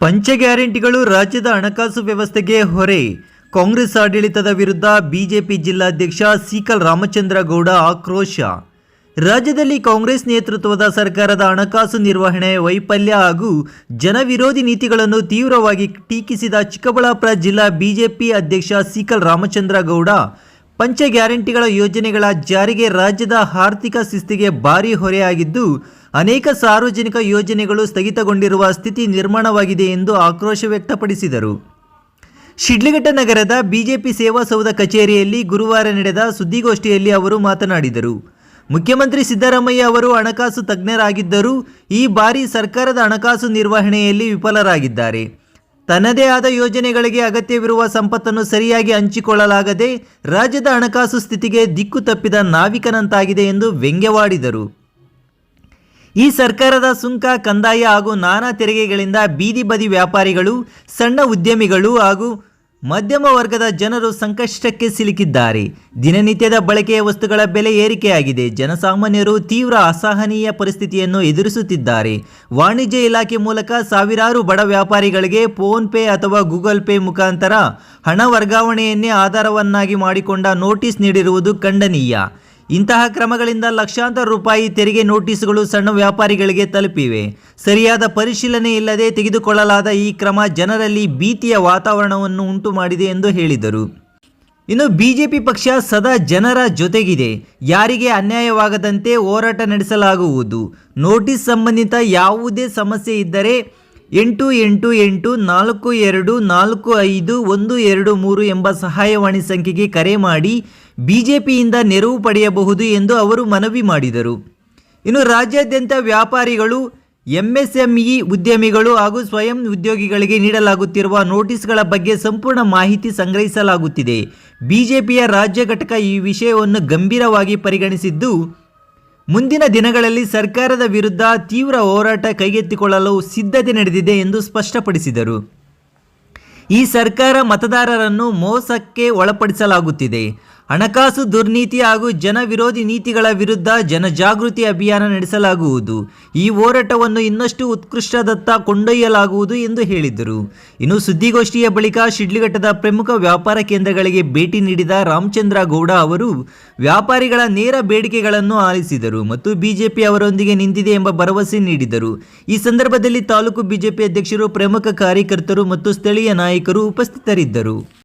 ಪಂಚ ಗ್ಯಾರಂಟಿಗಳು ರಾಜ್ಯದ ಹಣಕಾಸು ವ್ಯವಸ್ಥೆಗೆ ಹೊರೆ. ಕಾಂಗ್ರೆಸ್ ಆಡಳಿತದ ವಿರುದ್ಧ ಬಿಜೆಪಿ ಜಿಲ್ಲಾಧ್ಯಕ್ಷ ಸೀಕಲ್ ರಾಮಚಂದ್ರ ಗೌಡ ಆಕ್ರೋಶ. ರಾಜ್ಯದಲ್ಲಿ ಕಾಂಗ್ರೆಸ್ ನೇತೃತ್ವದ ಸರ್ಕಾರದ ಹಣಕಾಸು ನಿರ್ವಹಣೆ, ವೈಫಲ್ಯ ಹಾಗೂ ಜನವಿರೋಧಿ ನೀತಿಗಳನ್ನು ತೀವ್ರವಾಗಿ ಟೀಕಿಸಿದ ಚಿಕ್ಕಬಳ್ಳಾಪುರ ಜಿಲ್ಲಾ ಬಿಜೆಪಿ ಅಧ್ಯಕ್ಷ ಸೀಕಲ್ ರಾಮಚಂದ್ರ ಗೌಡ ಪಂಚ ಗ್ಯಾರಂಟಿಗಳ ಯೋಜನೆಗಳ ಜಾರಿಗೆ ರಾಜ್ಯದ ಆರ್ಥಿಕ ಶಿಸ್ತಿಗೆ ಭಾರೀ ಹೊರೆಯಾಗಿದ್ದು ಅನೇಕ ಸಾರ್ವಜನಿಕ ಯೋಜನೆಗಳು ಸ್ಥಗಿತಗೊಂಡಿರುವ ಸ್ಥಿತಿ ನಿರ್ಮಾಣವಾಗಿದೆ ಎಂದು ಆಕ್ರೋಶ ವ್ಯಕ್ತಪಡಿಸಿದರು. ಶಿಡ್ಲಘಟ್ಟ ನಗರದ ಬಿಜೆಪಿ ಸೇವಾ ಸೌಧ ಕಚೇರಿಯಲ್ಲಿ ಗುರುವಾರ ನಡೆದ ಸುದ್ದಿಗೋಷ್ಠಿಯಲ್ಲಿ ಅವರು ಮಾತನಾಡಿದರು. ಮುಖ್ಯಮಂತ್ರಿ ಸಿದ್ದರಾಮಯ್ಯ ಅವರು ಹಣಕಾಸು ತಜ್ಞರಾಗಿದ್ದರೂ ಈ ಬಾರಿ ಸರ್ಕಾರದ ಹಣಕಾಸು ನಿರ್ವಹಣೆಯಲ್ಲಿ ವಿಫಲರಾಗಿದ್ದಾರೆ. ತನ್ನದೇ ಆದ ಯೋಜನೆಗಳಿಗೆ ಅಗತ್ಯವಿರುವ ಸಂಪತ್ತನ್ನು ಸರಿಯಾಗಿ ಹಂಚಿಕೊಳ್ಳಲಾಗದೆ ರಾಜ್ಯದ ಹಣಕಾಸು ಸ್ಥಿತಿಗೆ ದಿಕ್ಕು ತಪ್ಪಿದ ನಾವಿಕನಂತಾಗಿದೆ ಎಂದು ವ್ಯಂಗ್ಯವಾಡಿದರು. ಈ ಸರ್ಕಾರದ ಸುಂಕ, ಕಂದಾಯ ಹಾಗೂ ನಾನಾ ತೆರಿಗೆಗಳಿಂದ ಬೀದಿ ಬದಿ ವ್ಯಾಪಾರಿಗಳು, ಸಣ್ಣ ಉದ್ಯಮಿಗಳು ಹಾಗೂ ಮಧ್ಯಮ ವರ್ಗದ ಜನರು ಸಂಕಷ್ಟಕ್ಕೆ ಸಿಲುಕಿದ್ದಾರೆ. ದಿನನಿತ್ಯದ ಬಳಕೆಯ ವಸ್ತುಗಳ ಬೆಲೆ ಏರಿಕೆಯಾಗಿದೆ. ಜನಸಾಮಾನ್ಯರು ತೀವ್ರ ಅಸಹನೀಯ ಪರಿಸ್ಥಿತಿಯನ್ನು ಎದುರಿಸುತ್ತಿದ್ದಾರೆ. ವಾಣಿಜ್ಯ ಇಲಾಖೆ ಮೂಲಕ ಸಾವಿರಾರು ಬಡ ವ್ಯಾಪಾರಿಗಳಿಗೆ ಫೋನ್ ಪೇ ಅಥವಾ ಗೂಗಲ್ ಪೇ ಮುಖಾಂತರ ಹಣ ವರ್ಗಾವಣೆಯನ್ನೇ ಆಧಾರವನ್ನಾಗಿ ಮಾಡಿಕೊಂಡ ನೋಟಿಸ್ ನೀಡಿರುವುದು ಖಂಡನೀಯ. ಇಂತಹ ಕ್ರಮಗಳಿಂದ ಲಕ್ಷಾಂತರ ರೂಪಾಯಿ ತೆರಿಗೆ ನೋಟಿಸ್ಗಳು ಸಣ್ಣ ವ್ಯಾಪಾರಿಗಳಿಗೆ ತಲುಪಿವೆ. ಸರಿಯಾದ ಪರಿಶೀಲನೆ ಇಲ್ಲದೆ ತೆಗೆದುಕೊಳ್ಳಲಾದ ಈ ಕ್ರಮ ಜನರಲ್ಲಿ ಭೀತಿಯ ವಾತಾವರಣವನ್ನು ಉಂಟು ಮಾಡಿದೆ ಎಂದು ಹೇಳಿದರು. ಇನ್ನು ಬಿಜೆಪಿ ಪಕ್ಷ ಸದಾ ಜನರ ಜೊತೆಗಿದೆ. ಯಾರಿಗೆ ಅನ್ಯಾಯವಾಗದಂತೆ ಹೋರಾಟ ನಡೆಸಲಾಗುವುದು. ನೋಟಿಸ್ ಸಂಬಂಧಿತ ಯಾವುದೇ ಸಮಸ್ಯೆ ಇದ್ದರೆ ಎಂಟು ಎಂಟು ಎಂಟು ನಾಲ್ಕು ಎರಡು ನಾಲ್ಕು ಐದು ಒಂದು ಎರಡು ಮೂರು ಎಂಬ ಸಹಾಯವಾಣಿ ಸಂಖ್ಯೆಗೆ ಕರೆ ಮಾಡಿ ಬಿಜೆಪಿಯಿಂದ ನೆರವು ಪಡೆಯಬಹುದು ಎಂದು ಅವರು ಮನವಿ ಮಾಡಿದರು. ಇನ್ನು ರಾಜ್ಯಾದ್ಯಂತ ವ್ಯಾಪಾರಿಗಳು, ಎಂಎಸ್ಎಂಇ ಉದ್ಯಮಿಗಳು ಹಾಗೂ ಸ್ವಯಂ ಉದ್ಯೋಗಿಗಳಿಗೆ ನೀಡಲಾಗುತ್ತಿರುವ ನೋಟಿಸ್ಗಳ ಬಗ್ಗೆ ಸಂಪೂರ್ಣ ಮಾಹಿತಿ ಸಂಗ್ರಹಿಸಲಾಗುತ್ತಿದೆ. ಬಿಜೆಪಿಯ ರಾಜ್ಯ ಘಟಕ ಈ ವಿಷಯವನ್ನು ಗಂಭೀರವಾಗಿ ಪರಿಗಣಿಸಿದ್ದು ಮುಂದಿನ ದಿನಗಳಲ್ಲಿ ಸರ್ಕಾರದ ವಿರುದ್ಧ ತೀವ್ರ ಹೋರಾಟ ಕೈಗೆತ್ತಿಕೊಳ್ಳಲು ಸಿದ್ಧತೆ ನಡೆದಿದೆ ಎಂದು ಸ್ಪಷ್ಟಪಡಿಸಿದರು. ಈ ಸರ್ಕಾರ ಮತದಾರರನ್ನು ಮೋಸಕ್ಕೆ ಒಳಪಡಿಸಲಾಗುತ್ತಿದೆ. ಹಣಕಾಸು ದುರ್ನೀತಿ ಹಾಗೂ ಜನ ವಿರೋಧಿ ನೀತಿಗಳ ವಿರುದ್ಧ ಜನಜಾಗೃತಿ ಅಭಿಯಾನ ನಡೆಸಲಾಗುವುದು. ಈ ಹೋರಾಟವನ್ನು ಇನ್ನಷ್ಟು ಉತ್ಕೃಷ್ಟದತ್ತ ಕೊಂಡೊಯ್ಯಲಾಗುವುದು ಎಂದು ಹೇಳಿದರು. ಇನ್ನು ಸುದ್ದಿಗೋಷ್ಠಿಯ ಬಳಿಕ ಶಿಡ್ಲಘಟ್ಟದ ಪ್ರಮುಖ ವ್ಯಾಪಾರ ಕೇಂದ್ರಗಳಿಗೆ ಭೇಟಿ ನೀಡಿದ ರಾಮಚಂದ್ರ ಗೌಡ ಅವರು ವ್ಯಾಪಾರಿಗಳ ನೇರ ಬೇಡಿಕೆಗಳನ್ನು ಆಲಿಸಿದರು ಮತ್ತು ಬಿಜೆಪಿ ಅವರೊಂದಿಗೆ ನಿಂತಿದೆ ಎಂಬ ಭರವಸೆ ನೀಡಿದರು. ಈ ಸಂದರ್ಭದಲ್ಲಿ ತಾಲೂಕು ಬಿಜೆಪಿ ಅಧ್ಯಕ್ಷರು ಪ್ರಮುಖ ಕಾರ್ಯಕರ್ತರು ಮತ್ತು ಸ್ಥಳೀಯ ನಾಯಕರು ಉಪಸ್ಥಿತರಿದ್ದರು.